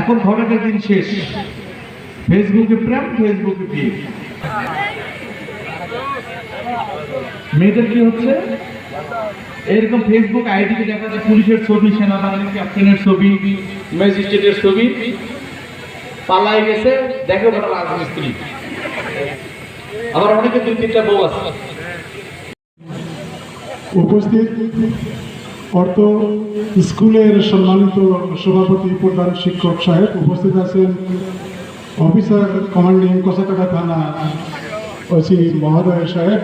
এখন ঘটনার দিন শেষ। ফেসবুকে প্রেম, ফেসবুকে বিয়ে। মেয়েদের কি হচ্ছে? এরকম ফেসবুক আইডিতে দেখা যায় পুলিশের ছবি, সেনাবাহিনীর ক্যাপ্টেনের ছবি ম্যাজিস্ট্রেটের ছবি। পালাই গেছে, দেখে ওটা রাজমিস্ত্রি। আবার অনেকে দুই তিনটা বউ আছে। উপস্থিত অর্থ স্কুলের সম্মানিত সভাপতি, প্রধান শিক্ষক সাহেব উপস্থিত আছেন। অফিসার কমান্ডিং কসাকাটা থানা ওসি মহোদয় সাহেব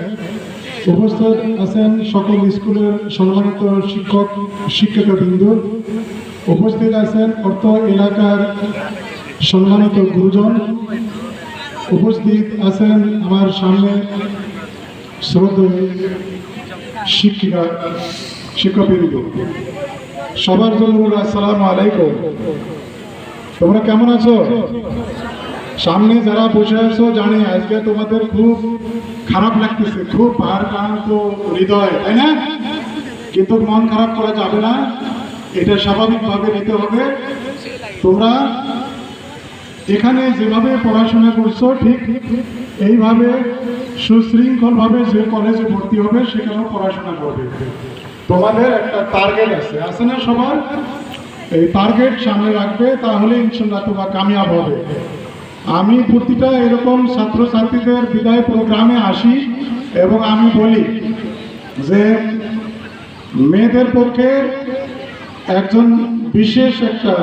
উপস্থিত আছেন। সকল স্কুলের সম্মানিত শিক্ষক, শিক্ষিকাবৃন্দ উপস্থিত আছেন। অর্থ এলাকার সম্মানিত গুরুজন উপস্থিত আছেন। আমার সামনে শ্রদ্ধেয় শিক্ষিকা শিক্ষকবৃন্দ সবার জন্য আসসালামু আলাইকুম। তোমরা কেমন আছো? সামনে যারা বসে আছো জানি আজকে তোমাদের খুব খারাপ লাগতেছে, খুব ভারক্রান্ত হৃদয়, তাই না? কিন্তু মন খারাপ করা যাবে না, এটা স্বাভাবিকভাবে নিতে হবে। তোমরা এখানে যেভাবে পড়াশোনা করছ, ঠিক এইভাবে সুশৃঙ্খলভাবে যে কলেজে ভর্তি হবে, সেখানেও পড়াশোনা করবে। তোমাদের একটা টার্গেট আছে। আছে না সবার? এই টার্গেট সামনে রাখবে, তাহলে ইনশাল্লাহ তোমার কামিয়াব হবে। আমি প্রতিটা এরকম ছাত্রছাত্রীদের বিদায় প্রোগ্রামে আসি এবং আমি বলি যে, মেয়েদের পক্ষে একজন বিশেষ একটা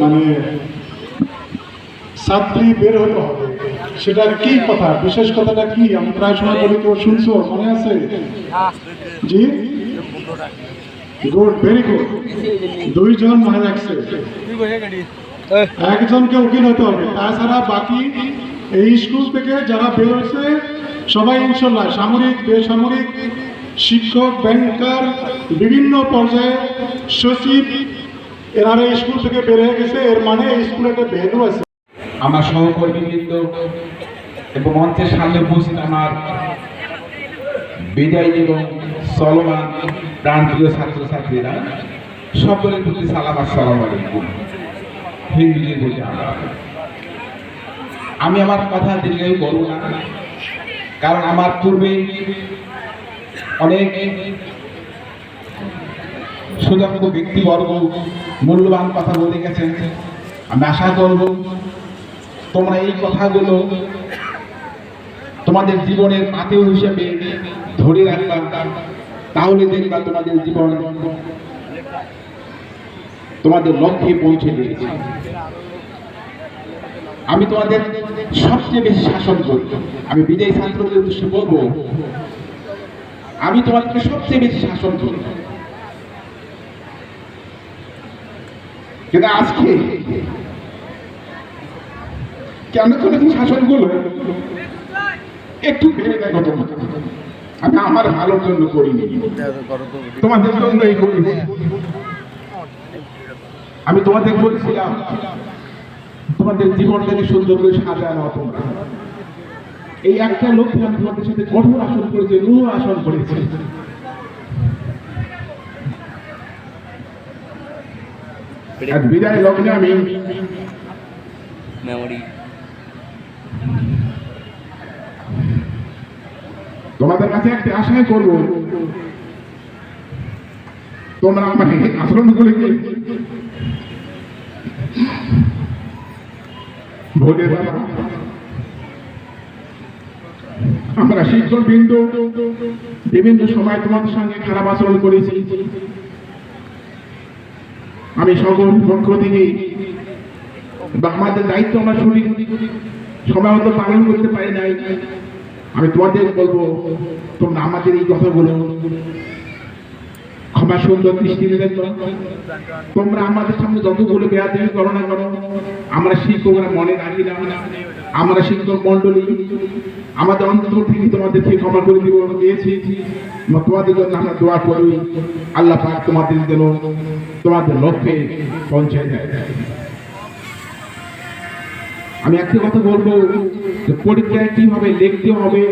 মানে ছাত্রী বের হতে হবে। সেটার কি কথা? বিশেষ কথাটা কি? আমি প্রায় সময় বলি তো শুনছো? মনে আছে? জি? গুড ভেরি গুড দুইজন মনে রাখছে একজনকে উকিল হতে হবে। তাছাড়া বাকি এই স্কুল থেকে যারা বের হয়েছে সবাই ইনশাল্লাহ সামরিক বেসামরিক শিক্ষক ব্যাংকার বিভিন্ন পর্যায়ে সচিব এনারা স্কুল থেকে বের হয়ে গেছে। এর মানে এই স্কুলে একটা ভ্যালু আছে। আমার সহকর্মীবৃন্দ এবং মঞ্চের সামনে উপস্থিত আমার বিদায়ী এবং চলমান প্রাণপ্রিয় ছাত্রছাত্রীরা, সকলের প্রতি সালাম, আসসালাম আলাইকুম। আমরা। আমি আমার কথা দীর্ঘায়ু করব না, কারণ আমার পূর্বে অনেক সুযোগ্য ব্যক্তিবর্গ মূল্যবান কথা বলে গেছেন। আমি আশা করব তোমরা এই কথাগুলো তোমাদের জীবনের পাতেও হিসেবে ধরে রাখবা। তাহলে দেখবা তোমাদের জীবন তোমাদের লক্ষ্যে পৌঁছে দিয়েছে আমি তোমাদের সবচেয়ে বেশি শাসন করি। আমি বিদায়ী ছাত্রদের উদ্দেশ্যে বলব, আমি তোমাদেরকে সবচেয়ে বেশি শাসন করি। কিন্তু আজকে কেন করেছি শাসনগুলো একটু ভেবে দেখো তোমরা। আমি আমার ভালোর জন্য করিনি। তোমাদের জন্যই করিনি আমি তোমাদের বলছিলাম, তোমাদের জীবনটাকে সুন্দর করে সাজানো তোমরা এই একটা লক্ষ্যে আমি তোমাদের সাথে কঠোর আসন করেছি, রূঢ় আসন করেছি। বিদায় লগ্নে আমি মেমোরি তোমাদের কাছে একটা আশাই করব। তোমরা আমার এই আচরণগুলিকে ভোলে আমরা শিক্ষক বিন্দু, বিভিন্ন সময় তোমাদের সঙ্গে খারাপ আচরণ করেছি। আমি সকল পক্ষ থেকে আমাদের দায়িত্ব আমরা শুনি সময় মতো পালন করতে পারি নাই। আমি তোমাদের বলব, তোমরা আমাদের এই কথাগুলো ক্ষমা সুন্দর দৃষ্টিতে দেখো। তোমরা আমাদের সামনে যতগুলো বেয়াদি করো না করো আমরা শিক্ষকরা মনে রাখি না। আমরা শিক্ষক মন্ডলী আমাদের অন্তর থেকে তোমাদেরকে ক্ষমা করে দিব দিয়েছি তোমাদের জন্য আমরা দোয়া করি। আল্লাহ পাক তোমাদের যেন তোমাদের লক্ষ্যে পৌঁছে দেয়। আমি একটা কথা বলব যে পরীক্ষায় কীভাবে লিখতে হবে,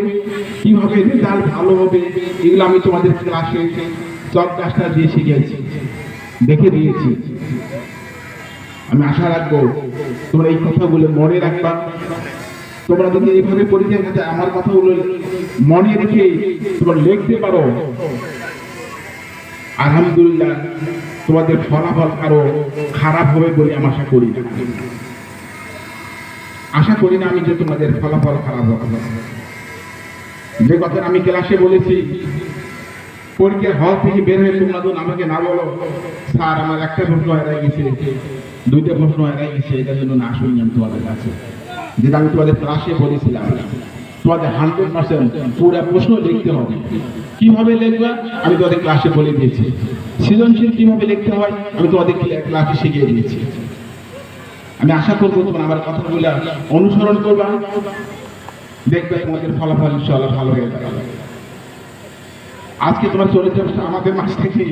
কীভাবে রেজাল্ট ভালো হবে, এগুলো আমি তোমাদের ক্লাসে কাজটা দিয়ে শিখিয়েছি, দেখে দিয়েছি। আমি আশা রাখব তোমরা এই কথাগুলো মনে রাখবা। তোমরা যদি এইভাবে পরীক্ষার কাছে আমার কথাগুলো মনে রেখে তোমরা লিখতে পারো। আলহামদুলিল্লাহ, তোমাদের ফলাফল আরও খারাপ হবে বলে আমি আশা করি। না আশা করি না আমি যে তোমাদের ফলাফল খারাপ হবে যে কথা আমি ক্লাসে বলেছি, পরীক্ষার হল থেকে বের হয়ে তোমরা আমাকে না বলো, স্যার, আমার একটা প্রশ্ন হারাই গেছে, দুইটা প্রশ্ন হারাই গেছে, এটার জন্য না শুনি আমি তোমাদের কাছে। যেটা আমি তোমাদের ক্লাসে বলেছিলাম, তোমাদের হান্ড্রেড পার্সেন্ট পুরো প্রশ্ন লিখতে হবে। কীভাবে লিখবা? আমি তোমাদের ক্লাসে বলে দিয়েছি। সৃজনশীল কীভাবে লিখতে হয়? আমি তোমাদের ক্লাসে শিখিয়ে দিয়েছি। আমি আশা করব তোমরা আমার কথাগুলো অনুসরণ করবা। দেখবে তোমাদের ফলাফল ইনশাআল্লাহ ভালো হয়ে যাবে। আজকে তোমার চলে আমাদের মাঝ থেকে।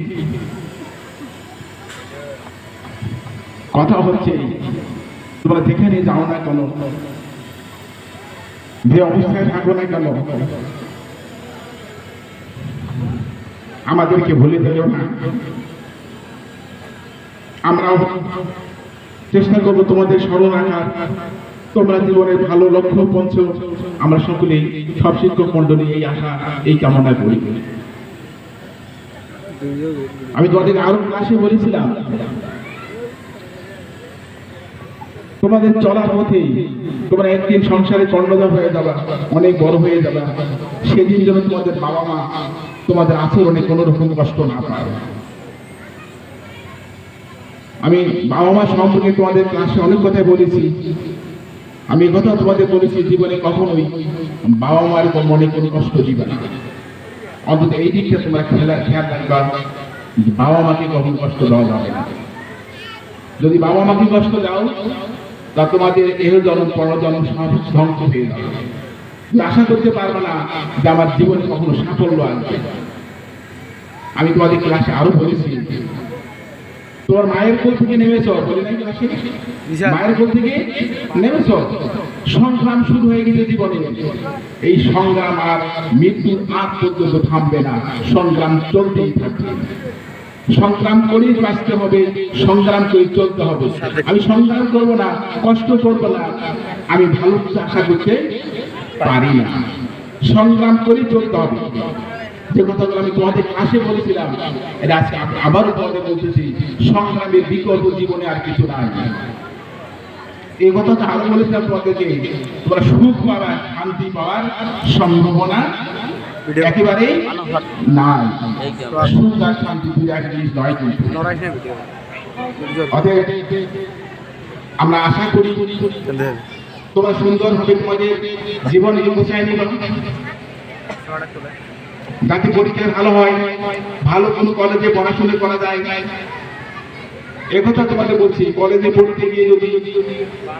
কথা হচ্ছে, তোমরা যেখানে যাও না কেন? যে অবস্থায় থাকো না কেন? আমাদেরকে ভুলে দিও না। আমরাও চেষ্টা করব তোমাদের স্মরণ রাখার তোমরা জীবনের ভালো লক্ষ্য পঞ্চ আমরা সকলেই সব শিক্ষক মন্ডলী এই আশা, এই কামনা করি। আমি তোমাদের আরও ক্লাসে বলেছিলাম, তোমাদের চলার পথে তোমরা একদিন সংসারে কর্ণদা হয়ে যাবা, অনেক বড় হয়ে যাবা। সেদিন যেন তোমাদের বাবা মা তোমাদের আচরণে কোনো রকম কষ্ট না পায়। আমি বাবা মা সম্পর্কে তোমাদের ক্লাসে অনেক কথাই বলেছি। আমি কথা তোমাদের বলেছি জীবনে কখনোই বাবা মার উপর মনে কোনো কষ্ট দিবে না। অন্তত এই দিকটা তোমরা খেলা খেয়াল রাখবা বাবা মাকে কখন কষ্ট দেওয়া যাবে না। যদি বাবা মাকে কষ্ট দাও, তা তোমাদের এহ জন্ম, পর জন্ম সব ধ্বংস হয়ে যাবে। আশা করতে পারবে না যে আমার জীবনে কখনো সাফল্য আসবে আমি তোমাদের ক্লাসে আরও বলেছি তোমার মায়ের কোল থেকে নেমেছ বলে ক্লাসে মায়ের কোল থেকে নেমেছ? সংগ্রাম শুরু হয়ে গেছে জীবনে। এই সংগ্রাম আর মৃত্যুর আগ পর্যন্ত থামবে না। সংগ্রাম চলতেই থাকবে। সংগ্রাম করেই বাঁচতে হবে সংগ্রাম করে চলতে হবে। আমি সংগ্রাম করব না কষ্ট করব না। আমি ভালো আশা করতে পারি না। সংগ্রাম করেই চলতে হবে। যে কথাগুলো আমি তোমাদের ক্লাসে বলেছিলাম, এটা আজকে আব- আবারও তোমাদের বলতেছি, সংগ্রামের বিকল্প জীবনে আর কিছু নাই। এই কথাটা আরও বলেছিলাম তোমাদেরকে, তোমরা সুখ পাবার শান্তি পাওয়ার সম্ভাবনা একেবারেই নাই। সুখ আর শান্তি দুই এক জিনিস নয় অতএব আমরা আশা করি, তোমরা সুন্দরভাবে তোমাদের জীবন গুছাই নিল যাতে পরীক্ষা ভালো হয় ভালো কোনো কলেজে পড়াশোনা করা যায়। একথা তোমাদের বলছি কলেজে পড়তে গিয়ে যদি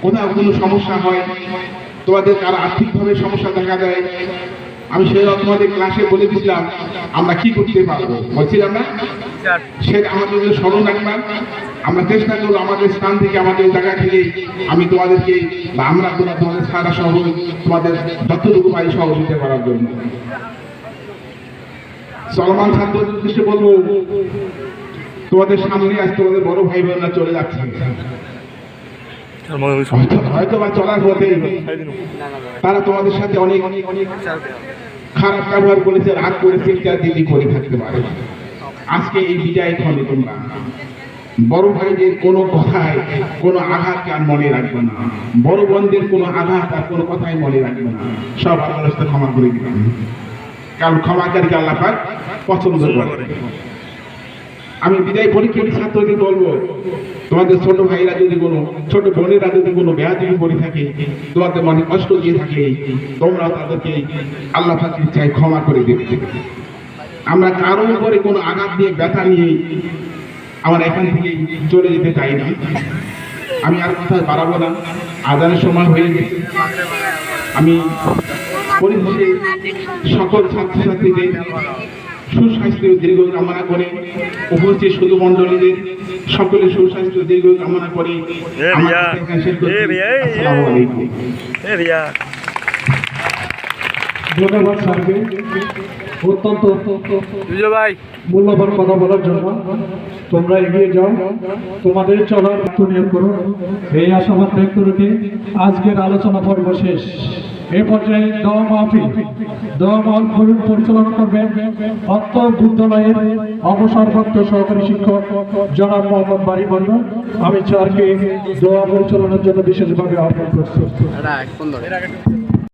কোথাও কোনো সমস্যা হয় তোমাদের কারও আর্থিকভাবে সমস্যা দেখা দেয় আমি সেটা তোমাদের ক্লাসে বলে দিছিলাম আমরা কি করতে পারব? বলছিলাম না? সে আমাদের জন্য স্মরণ রাখলাম আমরা চেষ্টা করব আমাদের স্থান থেকে আমাদের জায়গা থেকে আমি তোমাদেরকে বা আমরা তোমরা তোমাদের সারা সহ তোমাদের যতটুকু পাই সহযোগিতা করার জন্য। সলমান ছাত্র উদ্দেশ্যে বলব? তোমাদের সামনে আজ তোমাদের বড় ভাই বোনরা চলে যাচ্ছে। হয়তো বা চলার পথে তারা তোমাদের সাথে অনেক অনেক অনেক খারাপ ব্যবহার করেছে রাগ করেছে ইত্যাদি করে থাকতে পারে। আজকে এই বিদায় ক্ষণে তোমরা। বড় ভাইদের কোনো কথায় কোনো আঘাতকে আর মনে রাখবে না। বড় বোনদের কোনো আঘাত আর কোনো কথাই মনে রাখবে না। সব রাস্তায় ক্ষমা করে দিবেন। কারণ ক্ষমাকারীকে আল্লাহ পাক পছন্দ করে। আমি বিদায় পরীক্ষার্থী ছাত্রদের বলব? তোমাদের ছোট ভাইরা যদি কোনো, ছোট বোনেরা যদি কোনো বেয়াদি করে থাকে, তোমাদের মনে কষ্ট দিয়ে থাকে তোমরা তাদেরকে আল্লাহ পাকের চাই ক্ষমা করে দেবে। আমরা কারও উপরে কোনো আঘাত নিয়ে ব্যথা নিয়ে আমরা এখান থেকে চলে যেতে চাই না। আমি আর কথা বাড়াবো না। আজানের সময় হয়ে গেছে। আমি পরিশেষে সকল ছাত্রছাত্রীদের সুস্বাস্থ্য দীর্ঘ কামনা করে উপস্থিত শুধু মন্ডলীদের সকলে সুস্বাস্থ্য দীর্ঘ কামনা করে ধন্যবাদ স্যারকে। অত্যন্ত মূল্যবান কথা বলার জন্য তোমরা এগিয়ে যাও। তোমাদের চলার নিয়োগ করো। এই আশাবাদ ব্যক্ত রেখে আজকের আলোচনা পর্ব শেষ। এ পর্যায়ে দোয়া মাহফিল দোয়া মাহফিল পরিচালনা করবেন অত্ত বিদ্যালয়ের অবসরপ্রাপ্ত সহকারী শিক্ষক জনাব মোহাম্মদ বাড়ি আমি স্যারকে দোয়া পরিচালনার জন্য বিশেষভাবে আহ্বান করছি।